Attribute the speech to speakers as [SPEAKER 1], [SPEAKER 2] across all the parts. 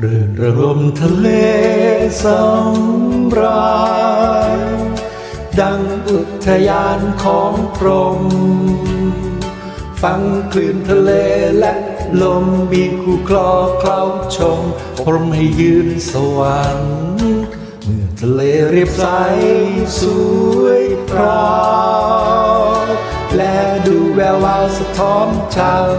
[SPEAKER 1] เรื่นรมทะเลสำราญดังอุทยานของพรม ฟังคลื่นทะเลและลมมีคู่คลอเคล้าชม พรมให้ยืนสวรรค์เมื่อทะเลเรียบใสสวยพราวและดูแวววาวสะท้อนชัง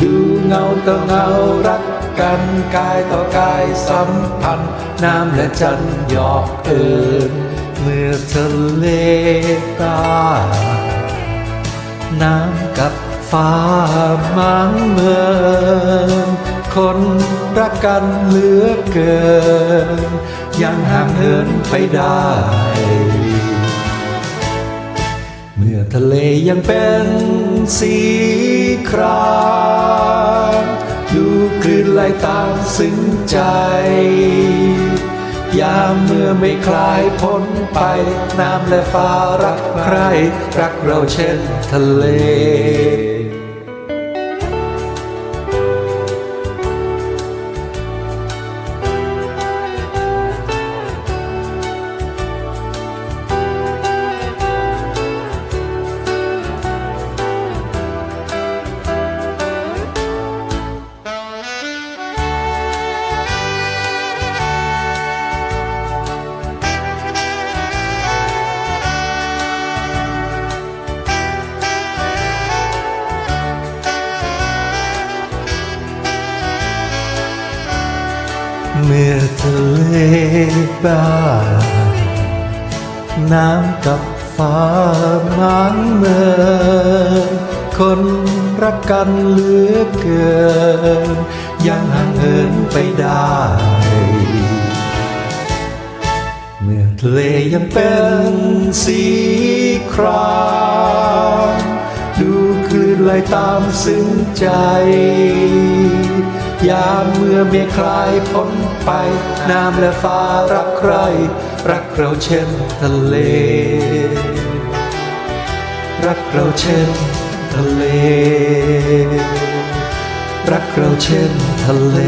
[SPEAKER 1] ดูเงาต่อเงารัก กันกายต่อกายสัมพันธ์ น้ำและจันหยอกเอิญเมื่อทะเลตา น้ำกับฟ้ามังเมืองคนรักกันเหลือเกิน ยังห่างเหินไปได้ เมื่อทะเลยังเป็นสีคราม คลื่นไหลตามซึ้งใจ ยามเมื่อไม่คลายพ้นไป น้ำและฟ้ารักใคร รักเราเช่นทะเล มื่อทะเลบานน้ำกับฟ้ามันเมือคนรักกันเหลือเกิน ยังห่างเหินไปได้ เมื่อทะเลยังเป็นสีครามดูคลื่นไหลตามซึ้งใจ ยามเมื่อเมฆคลายพ้นไป น้ำและฟ้ารักใคร รักเราเช่นทะเล รักเราเช่นทะเล รักเราเช่นทะเล